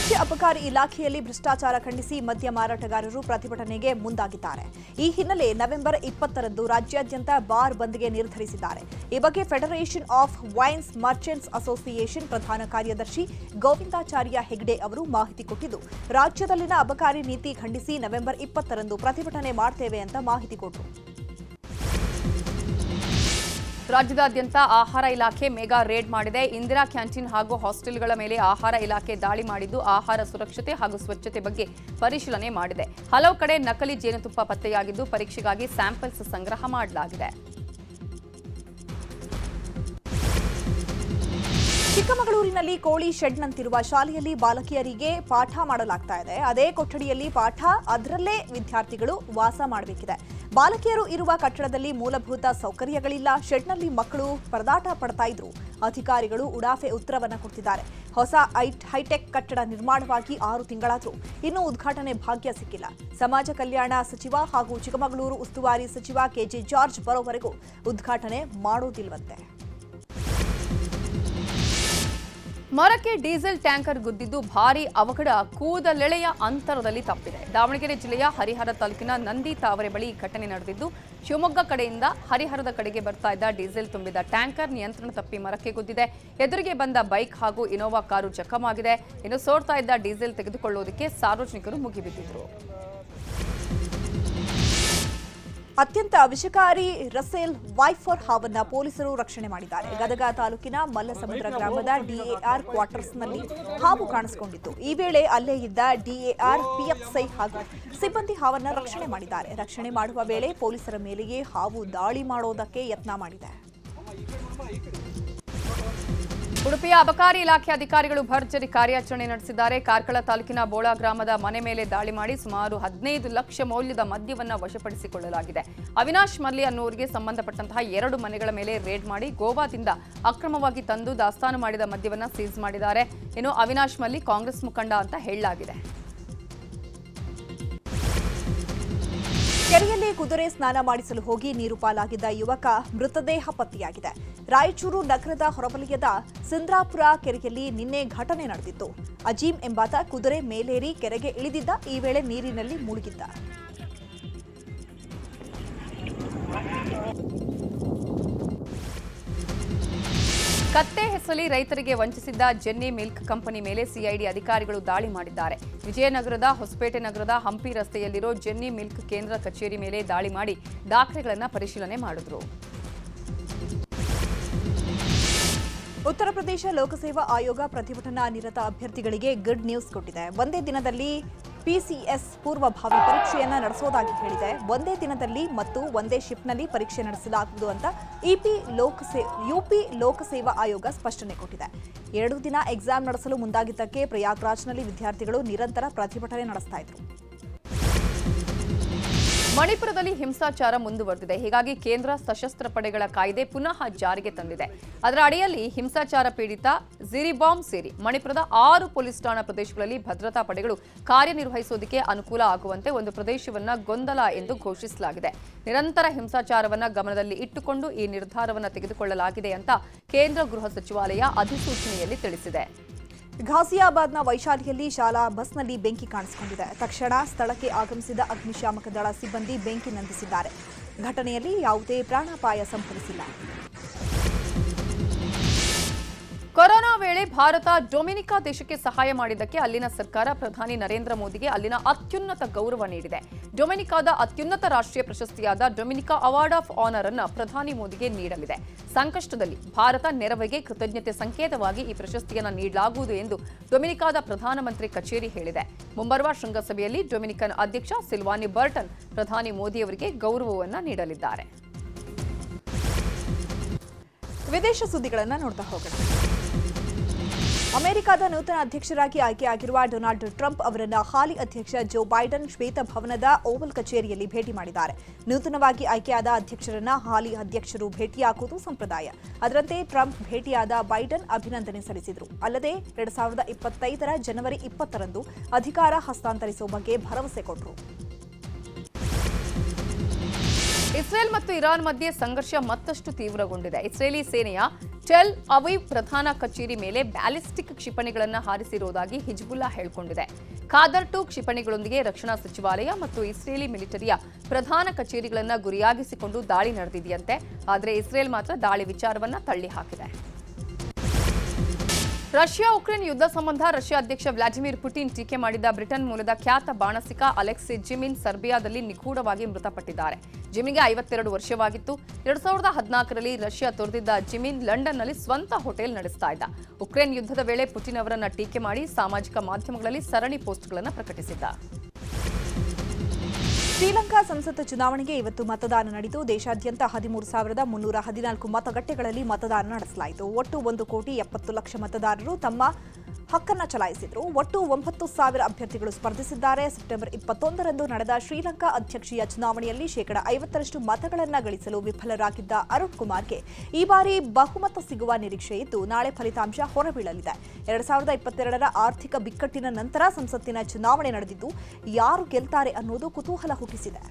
ರಾಜ್ಯ ಅಬಕಾರಿ ಇಲಾಖೆಯಲ್ಲಿ ಭ್ರಷ್ಟಾಚಾರ ಖಂಡಿಸಿ ಮದ್ಯ ಮಾರಾಟಗಾರರು ಪ್ರತಿಭಟನೆಗೆ ಮುಂದಾಗಿದ್ದಾರೆ. ಈ ಹಿನ್ನೆಲೆ ನವೆಂಬರ್ ಇಪ್ಪತ್ತರಂದು ರಾಜ್ಯಾದ್ಯಂತ ಬಾರ್ ಬಂದ್ಗೆ ನಿರ್ಧರಿಸಿದ್ದಾರೆ. ಈ ಬಗ್ಗೆ federation of wines merchants association ಪ್ರಧಾನ ಕಾರ್ಯದರ್ಶಿ ಗೋವಿಂದಾಚಾರ್ಯ ಹೆಗ್ಡೆ ಅವರು ಮಾಹಿತಿ ಕೊಟ್ಟಿದ್ದು, ರಾಜ್ಯದಲ್ಲಿನ ಅಬಕಾರಿ ನೀತಿ ಖಂಡಿಸಿ ನವೆಂಬರ್ ಇಪ್ಪತ್ತರಂದು ಪ್ರತಿಭಟನೆ ಮಾಡ್ತೇವೆ ಅಂತ ಮಾಹಿತಿ ಕೊಟ್ಟರು ರಾಜ್ಯದಾದ್ಯಂತ ಆಹಾರ ಇಲಾಖೆ ಮೆಗಾ ರೇಡ್ ಮಾಡಿದೆ. ಇಂದಿರಾ ಕ್ಯಾಂಟೀನ್ ಹಾಗೂ ಹಾಸ್ಟೆಲ್ಗಳ ಮೇಲೆ ಆಹಾರ ಇಲಾಖೆ ದಾಳಿ ಮಾಡಿದ್ದು, ಆಹಾರ ಸುರಕ್ಷತೆ ಹಾಗೂ ಸ್ವಚ್ಛತೆ ಬಗ್ಗೆ ಪರಿಶೀಲನೆ ಮಾಡಿದೆ. ಹಲವು ಕಡೆ ನಕಲಿ ಜೇನುತುಪ್ಪ ಪತ್ತೆಯಾಗಿದ್ದು, ಪರೀಕ್ಷೆಗಾಗಿ ಸ್ಯಾಂಪಲ್ಸ್ ಸಂಗ್ರಹ ಮಾಡಲಾಗಿದೆ. ಚಿಕ್ಕಮಗಳೂರಿನಲ್ಲಿ ಕೋಳಿ ಶೆಡ್ನಂತಿರುವ ಶಾಲೆಯಲ್ಲಿ ಬಾಲಕಿಯರಿಗೆ ಪಾಠ ಮಾಡಲಾಗ್ತಾ ಇದೆ. ಅದೇ ಕೊಠಡಿಯಲ್ಲಿ ಪಾಠ, ಅದರಲ್ಲೇ ವಿದ್ಯಾರ್ಥಿಗಳು ವಾಸ ಮಾಡಬೇಕಿದೆ. ಬಾಲಕಿಯರು ಇರುವ ಕಟ್ಟಡದಲ್ಲಿ ಮೂಲಭೂತ ಸೌಕರ್ಯಗಳಿಲ್ಲ. ಶೆಡ್ನಲ್ಲಿ ಮಕ್ಕಳು ಪರದಾಟ ಪಡ್ತಾ ಇದ್ರು. ಅಧಿಕಾರಿಗಳು ಉಡಾಫೆ ಉತ್ತರವನ್ನು ಕೊಟ್ಟಿದ್ದಾರೆ. ಹೊಸ ಐಟ್ ಹೈಟೆಕ್ ಕಟ್ಟಡ ನಿರ್ಮಾಣವಾಗಿ ಆರು ತಿಂಗಳಾದರೂ. ಇನ್ನೂ ಉದ್ಘಾಟನೆ ಭಾಗ್ಯ ಸಿಕ್ಕಿಲ್ಲ. ಸಮಾಜ ಕಲ್ಯಾಣ ಸಚಿವ ಹಾಗೂ ಚಿಕ್ಕಮಗಳೂರು ಉಸ್ತುವಾರಿ ಸಚಿವ ಕೆಜೆ ಜಾರ್ಜ್ ಬರೋವರೆಗೂ ಉದ್ಘಾಟನೆ ಮಾಡೋದಿಲ್ವಂತೆ. ಮರಕ್ಕೆ ಡೀಸೆಲ್ ಟ್ಯಾಂಕರ್ ಗುದ್ದಿದ್ದು ಭಾರೀ ಅವಘಡ. ಕೂದಲೆಳೆಯ ಅಂತರದಲ್ಲಿ ತಪ್ಪಿದೆ. ದಾವಣಗೆರೆ ಜಿಲ್ಲೆಯ ಹರಿಹರ ತಾಲೂಕಿನ ನಂದಿ ತಾವರೆ ಬಳಿ ಘಟನೆ ನಡೆದಿದ್ದು, ಶಿವಮೊಗ್ಗ ಕಡೆಯಿಂದ ಹರಿಹರದ ಕಡೆಗೆ ಬರ್ತಾ ಇದ್ದ ಡೀಸೆಲ್ ತುಂಬಿದ ಟ್ಯಾಂಕರ್ ನಿಯಂತ್ರಣ ತಪ್ಪಿ ಮರಕ್ಕೆ ಗುದ್ದಿದೆ. ಎದುರಿಗೆ ಬಂದ ಬೈಕ್ ಹಾಗೂ ಇನೋವಾ ಕಾರು ಜಖಮಾಗಿದೆ ಇನ್ನು ಸೋರ್ತಾ ಇದ್ದ ಡೀಸೆಲ್ ತೆಗೆದುಕೊಳ್ಳುವುದಕ್ಕೆ ಸಾರ್ವಜನಿಕರು ಮುಗಿಬಿದ್ದಿದ್ರು. ಅತ್ಯಂತ ವಿಷಕಾರಿ ರಸೇಲ್ ವೈಫರ್ ಹಾವನ್ನ ಪೊಲೀಸರು ರಕ್ಷಣೆ ಮಾಡಿದ್ದಾರೆ. ಗದಗ ತಾಲೂಕಿನ ಮಲ್ಲಸಮುದ್ರ ಗ್ರಾಮದ ಡಿಎಆರ್ ಕ್ವಾರ್ಟರ್ಸ್ನಲ್ಲಿ ಹಾವು ಕಾಣಿಸಿಕೊಂಡಿತ್ತು. ಈ ವೇಳೆ ಅಲ್ಲೇ ಇದ್ದ ಡಿಎಆರ್ ಪಿಎಫ್ಸೈ ಹಾಗೂ ಸಿಬ್ಬಂದಿ ಹಾವನ್ನ ರಕ್ಷಣೆ ಮಾಡಿದ್ದಾರೆ. ರಕ್ಷಣೆ ಮಾಡುವ ವೇಳೆ ಪೊಲೀಸರ ಮೇಲೆಯೇ ಹಾವು ದಾಳಿ ಮಾಡೋದಕ್ಕೆ ಯತ್ನ ಮಾಡಿದೆ. ಉಡುಪಿಯ ಅಬಕಾರಿ ಇಲಾಖೆ ಅಧಿಕಾರಿಗಳು ಭರ್ಜರಿ ಕಾರ್ಯಾಚರಣೆ ನಡೆಸಿದ್ದಾರೆ. ಕಾರ್ಕಳ ತಾಲೂಕಿನ ಬೋಳಾ ಗ್ರಾಮದ ಮನೆ ಮೇಲೆ ದಾಳಿ ಮಾಡಿ ಸುಮಾರು ಹದಿನೈದು ಲಕ್ಷ ಮೌಲ್ಯದ ಮದ್ಯವನ್ನು ವಶಪಡಿಸಿಕೊಳ್ಳಲಾಗಿದೆ. ಅವಿನಾಶ್ ಮಲ್ಲಿ ಅನ್ನುವರಿಗೆ ಸಂಬಂಧಪಟ್ಟಂತಹ ಎರಡು ಮನೆಗಳ ಮೇಲೆ ರೇಡ್ ಮಾಡಿ ಗೋವಾದಿಂದ ಅಕ್ರಮವಾಗಿ ತಂದು ದಾಸ್ತಾನು ಮಾಡಿದ ಮದ್ಯವನ್ನು ಸೀಸ್ ಮಾಡಿದ್ದಾರೆ. ಇನ್ನು ಅವಿನಾಶ್ ಮಲ್ಲಿ ಕಾಂಗ್ರೆಸ್ ಮುಖಂಡ ಅಂತ ಹೇಳಲಾಗಿದೆ. ಕೆರೆಯಲ್ಲಿ ಕುದುರೆ ಸ್ನಾನ ಮಾಡಿಸಲು ಹೋಗಿ ನೀರು ಪಾಲಾಗಿದ್ದ ಯುವಕ ಮೃತದೇಹ ಪತ್ತೆಯಾಗಿದೆ. ರಾಯಚೂರು ನಗರದ ಹೊರವಲಯದ ಸಿಂದ್ರಾಪುರ ಕೆರೆಯಲ್ಲಿ ನಿನ್ನೆ ಘಟನೆ ನಡೆದಿತ್ತು. ಅಜೀಂ ಎಂಬಾತ ಕುದುರೆ ಮೇಲೇರಿ ಕೆರೆಗೆ ಇಳಿದಿದ್ದ ಈ ವೇಳೆ ನೀರಿನಲ್ಲಿ ಮುಳುಗಿದ್ದ. ಕತ್ತೆ ಹೆಸಲಿ ರೈತರಿಗೆ ವಂಚಿಸಿದ್ದ ಜೆನ್ನಿ ಮಿಲ್ಕ್ ಕಂಪನಿ ಮೇಲೆ ಸಿಐಡಿ ಅಧಿಕಾರಿಗಳು ದಾಳಿ ಮಾಡಿದ್ದಾರೆ. ವಿಜಯನಗರದ, ಹೊಸಪೇಟೆ ನಗರದ ಹಂಪಿ ರಸ್ತೆಯಲ್ಲಿರೋ ಜೆನ್ನಿ ಮಿಲ್ಕ್ ಕೇಂದ್ರ ಕಚೇರಿ ಮೇಲೆ ದಾಳಿ ಮಾಡಿ ದಾಖಲೆಗಳನ್ನು ಪರಿಶೀಲನೆ ಮಾಡಿದ್ರು. ಉತ್ತರ ಪ್ರದೇಶ ಲೋಕಸೇವಾ ಆಯೋಗ ಪ್ರತಿಭಟನಾ ನಿರತ ಅಭ್ಯರ್ಥಿಗಳಿಗೆ ಗುಡ್ ನ್ಯೂಸ್ ಕೊಟ್ಟಿದೆ. ಒಂದೇ ದಿನದಲ್ಲಿ ಪಿಸಿಎಸ್ ಪೂರ್ವಭಾವಿ ಪರೀಕ್ಷೆಯನ್ನ ನಡೆಸೋದಾಗಿ ಹೇಳಿದೆ. ಒಂದೇ ದಿನದಲ್ಲಿ ಮತ್ತು ಒಂದೇ ಶಿಫ್ಟ್ನಲ್ಲಿ ಪರೀಕ್ಷೆ ನಡೆಸಲಾಗುವುದು ಅಂತ ಇಪಿ ಲೋಕಸೇ ಯುಪಿ ಲೋಕಸೇವಾ ಆಯೋಗ ಸ್ಪಷ್ಟನೆ ಕೊಟ್ಟಿದೆ. ಎರಡು ದಿನ ಎಕ್ಸಾಮ್ ನಡೆಸಲು ಮುಂದಾಗಿದ್ದಕ್ಕೆ ಪ್ರಯಾಗ್ರಾಜ್ನಲ್ಲಿ ವಿದ್ಯಾರ್ಥಿಗಳು ನಿರಂತರ ಪ್ರತಿಭಟನೆ ನಡೆಸ್ತಾ ಇದ್ರು. ಮಣಿಪುರದಲ್ಲಿ ಹಿಂಸಾಚಾರ ಮುಂದುವರೆದಿದೆ. ಹೀಗಾಗಿ ಕೇಂದ್ರ ಸಶಸ್ತ್ರ ಪಡೆಗಳ ಕಾಯ್ದೆ ಪುನಃ ಜಾರಿಗೆ ತಂದಿದೆ. ಅದರ ಅಡಿಯಲ್ಲಿ ಹಿಂಸಾಚಾರ ಪೀಡಿತ ಜಿರಿಬಾಂಬ್ ಸೇರಿ ಮಣಿಪುರದ ಆರು ಪೊಲೀಸ್ ಠಾಣಾ ಪ್ರದೇಶಗಳಲ್ಲಿ ಭದ್ರತಾ ಪಡೆಗಳು ಕಾರ್ಯನಿರ್ವಹಿಸುವುದಕ್ಕೆ ಅನುಕೂಲ ಆಗುವಂತೆ ಒಂದು ಪ್ರದೇಶವನ್ನ ಗೊಂದಲ ಎಂದು ಘೋಷಿಸಲಾಗಿದೆ. ನಿರಂತರ ಹಿಂಸಾಚಾರವನ್ನ ಗಮನದಲ್ಲಿ ಇಟ್ಟುಕೊಂಡು ಈ ನಿರ್ಧಾರವನ್ನು ತೆಗೆದುಕೊಳ್ಳಲಾಗಿದೆ ಅಂತ ಕೇಂದ್ರ ಗೃಹ ಸಚಿವಾಲಯ ಅಧಿಸೂಚನೆಯಲ್ಲಿ ತಿಳಿಸಿದೆ. ಘಾಜಿಯಾಬಾದ್ನ ವೈಶಾಲಿಯಲ್ಲಿ ಶಾಲಾ ಬಸ್ನಲ್ಲಿ ಬೆಂಕಿ ಕಾಣಿಸಿಕೊಂಡಿದೆ. ತಕ್ಷಣ ಸ್ಥಳಕ್ಕೆ ಆಗಮಿಸಿದ ಅಗ್ನಿಶಾಮಕ ದಳ ಸಿಬ್ಬಂದಿ ಬೆಂಕಿ ನಂದಿಸಿದ್ದಾರೆ. ಘಟನೆಯಲ್ಲಿ ಯಾವುದೇ ಪ್ರಾಣಾಪಾಯ ಸಂಭವಿಸಿಲ್ಲ. ಕೊರೋನಾ ವೇಳೆ ಭಾರತ ಡೊಮಿನಿಕಾ ದೇಶಕ್ಕೆ ಸಹಾಯ ಮಾಡಿದ್ದಕ್ಕೆ ಅಲ್ಲಿನ ಸರ್ಕಾರ ಪ್ರಧಾನಿ ನರೇಂದ್ರ ಮೋದಿಗೆ ಅಲ್ಲಿನ ಅತ್ಯುನ್ನತ ಗೌರವ ನೀಡಿದೆ. ಡೊಮಿನಿಕಾದ ಅತ್ಯುನ್ನತ ರಾಷ್ಟ್ರೀಯ ಪ್ರಶಸ್ತಿಯಾದ ಡೊಮಿನಿಕಾ ಅವಾರ್ಡ್ ಆಫ್ ಆನರ್ ಅನ್ನು ಪ್ರಧಾನಿ ಮೋದಿಗೆ ನೀಡಲಿದೆ. ಸಂಕಷ್ಟದಲ್ಲಿ ಭಾರತ ನೆರವಿಗೆ ಕೃತಜ್ಞತೆ ಸಂಕೇತವಾಗಿ ಈ ಪ್ರಶಸ್ತಿಯನ್ನು ನೀಡಲಾಗುವುದು ಎಂದು ಡೊಮಿನಿಕಾದ ಪ್ರಧಾನಮಂತ್ರಿ ಕಚೇರಿ ಹೇಳಿದೆ. ಮುಂಬರುವ ಶೃಂಗಸಭೆಯಲ್ಲಿ ಡೊಮಿನಿಕನ್ ಅಧ್ಯಕ್ಷ ಸಿಲ್ವಾನಿ ಬರ್ಟನ್ ಪ್ರಧಾನಿ ಮೋದಿಯವರಿಗೆ ಗೌರವವನ್ನು ನೀಡಲಿದ್ದಾರೆ. ವಿದೇಶ ಸುದ್ದಿಗಳನ್ನು ನೋಡ್ತಾ ಹೋಗೋಣ. ಅಮೆರಿಕದ ನೂತನ ಅಧ್ಯಕ್ಷರಾಗಿ ಆಯ್ಕೆಯಾಗಿರುವ ಡೊನಾಲ್ಡ್ ಟ್ರಂಪ್ ಅವರನ್ನು ಹಾಲಿ ಅಧ್ಯಕ್ಷ ಜೋ ಬೈಡನ್ ಶ್ವೇತಭವನದ ಓವಲ್ ಕಚೇರಿಯಲ್ಲಿ ಭೇಟಿ ಮಾಡಿದ್ದಾರೆ. ನೂತನವಾಗಿ ಆಯ್ಕೆಯಾದ ಅಧ್ಯಕ್ಷರನ್ನ ಹಾಲಿ ಅಧ್ಯಕ್ಷರು ಭೇಟಿಯಾಗುವುದು ಸಂಪ್ರದಾಯ. ಅದರಂತೆ ಟ್ರಂಪ್ ಭೇಟಿಯಾದ ಬೈಡನ್ ಅಭಿನಂದನೆ ಸಲ್ಲಿಸಿದರು. ಅಲ್ಲದೆ ಎರಡ್ ಸಾವಿರದ ಇಪ್ಪತ್ತೈದರ ಜನವರಿ ಇಪ್ಪತ್ತರಂದು ಅಧಿಕಾರ ಹಸ್ತಾಂತರಿಸುವ ಬಗ್ಗೆ ಭರವಸೆ ಕೊಟ್ಟರು. ಇಸ್ರೇಲ್ ಮತ್ತು ಇರಾನ್ ಮಧ್ಯೆ ಸಂಘರ್ಷ ಮತ್ತಷ್ಟು ತೀವ್ರಗೊಂಡಿದೆ. ಇಸ್ರೇಲಿ ಸೇನೆಯ ಟೆಲ್ ಅವೀವ್ ಪ್ರಧಾನ ಕಚೇರಿ ಮೇಲೆ ಬ್ಯಾಲಿಸ್ಟಿಕ್ ಕ್ಷಿಪಣಿಗಳನ್ನು ಹಾರಿಸಿರುವುದಾಗಿ ಹಿಜ್ಬುಲ್ಲಾ ಹೇಳಿಕೊಂಡಿದೆ. ಖಾದರ್ ಟು ಕ್ಷಿಪಣಿಗಳೊಂದಿಗೆ ರಕ್ಷಣಾ ಸಚಿವಾಲಯ ಮತ್ತು ಇಸ್ರೇಲಿ ಮಿಲಿಟರಿಯ ಪ್ರಧಾನ ಕಚೇರಿಗಳನ್ನು ಗುರಿಯಾಗಿಸಿಕೊಂಡು ದಾಳಿ ನಡೆದಿದೆಯಂತೆ. ಆದರೆ ಇಸ್ರೇಲ್ ಮಾತ್ರ ದಾಳಿ ವಿಚಾರವನ್ನ ತಳ್ಳಿ ಹಾಕಿದೆ ರಷ್ಯಾ ಉಕ್ರೇನ್ ಯುದ್ಧ ಸಂಬಂಧ ರಷ್ಯಾ ಅಧ್ಯಕ್ಷ ವ್ಲಾಡಿಮಿರ್ ಪುಟಿನ್ ಟೀಕೆ ಮಾಡಿದ ಬ್ರಿಟನ್ ಮೂಲದ ಖ್ಯಾತ ಬಾಣಸಿಕ ಅಲೆಕ್ಸಿ ಜಿಮಿನ್ ಸರ್ಬಿಯಾದಲ್ಲಿ ನಿಗೂಢವಾಗಿ ಮೃತಪಟ್ಟಿದ್ದಾರೆ. ಜಿಮಿನ್ಗೆ ಐವತ್ತೆರಡು ವರ್ಷವಾಗಿತ್ತು. ಎರಡ್ ಸಾವಿರದ ಹದಿನಾಲ್ಕರಲ್ಲಿ ರಷ್ಯಾ ತೊರೆದಿದ್ದ ಜಿಮಿನ್ ಲಂಡನ್ನಲ್ಲಿ ಸ್ವಂತ ಹೋಟೆಲ್ ನಡೆಸ್ತಾ ಇದ್ದ. ಉಕ್ರೇನ್ ಯುದ್ಧದ ವೇಳೆ ಪುಟಿನ್ ಅವರನ್ನ ಟೀಕೆ ಮಾಡಿ ಸಾಮಾಜಿಕ ಮಾಧ್ಯಮಗಳಲ್ಲಿ ಸರಣಿ ಪೋಸ್ಟ್ಗಳನ್ನು ಪ್ರಕಟಿಸಿದ್ದ. ಶ್ರೀಲಂಕಾ ಸಂಸತ್ ಚುನಾವಣೆಗೆ ಇವತ್ತು ಮತದಾನ ನಡೆದು ದೇಶಾದ್ಯಂತ ಹದಿಮೂರು ಸಾವಿರದ ಮುನ್ನೂರ ಹದಿನಾಲ್ಕು ಮತಗಟ್ಟೆಗಳಲ್ಲಿ ಮತದಾನ ನಡೆಸಲಾಯಿತು. ಒಟ್ಟು ಒಂದು ಕೋಟಿ ಎಪ್ಪತ್ತು ಲಕ್ಷ ಮತದಾರರು ತಮ್ಮ ಹಕ್ಕನ್ನು ಚಲಾಯಿಸಿದರು. ಒಟ್ಟು ಒಂಬತ್ತು ಸಾವಿರ ಅಭ್ಯರ್ಥಿಗಳು ಸ್ಪರ್ಧಿಸಿದ್ದಾರೆ. ಸೆಪ್ಟೆಂಬರ್ ಇಪ್ಪತ್ತೊಂದರಂದು ನಡೆದ ಶ್ರೀಲಂಕಾ ಅಧ್ಯಕ್ಷೀಯ ಚುನಾವಣೆಯಲ್ಲಿ ಶೇಕಡ ಐವತ್ತರಷ್ಟು ಮತಗಳನ್ನು ಗಳಿಸಲು ವಿಫಲರಾಗಿದ್ದ ಅರುಣ್ ಕುಮಾರ್ಗೆ ಈ ಬಾರಿ ಬಹುಮತ ಸಿಗುವ ನಿರೀಕ್ಷೆ ಇದ್ದು, ನಾಳೆ ಫಲಿತಾಂಶ ಹೊರಬೀಳಲಿದೆ. ಎರಡ್ ಸಾವಿರದ ಇಪ್ಪತ್ತೆರಡರ ಆರ್ಥಿಕ ಬಿಕ್ಕಟ್ಟಿನ ನಂತರ ಸಂಸತ್ತಿನ ಚುನಾವಣೆ ನಡೆದಿದ್ದು, ಯಾರು ಗೆಲ್ತಾರೆ ಅನ್ನೋದು ಕುತೂಹಲ ಹುಟ್ಟಿಸಿದೆ.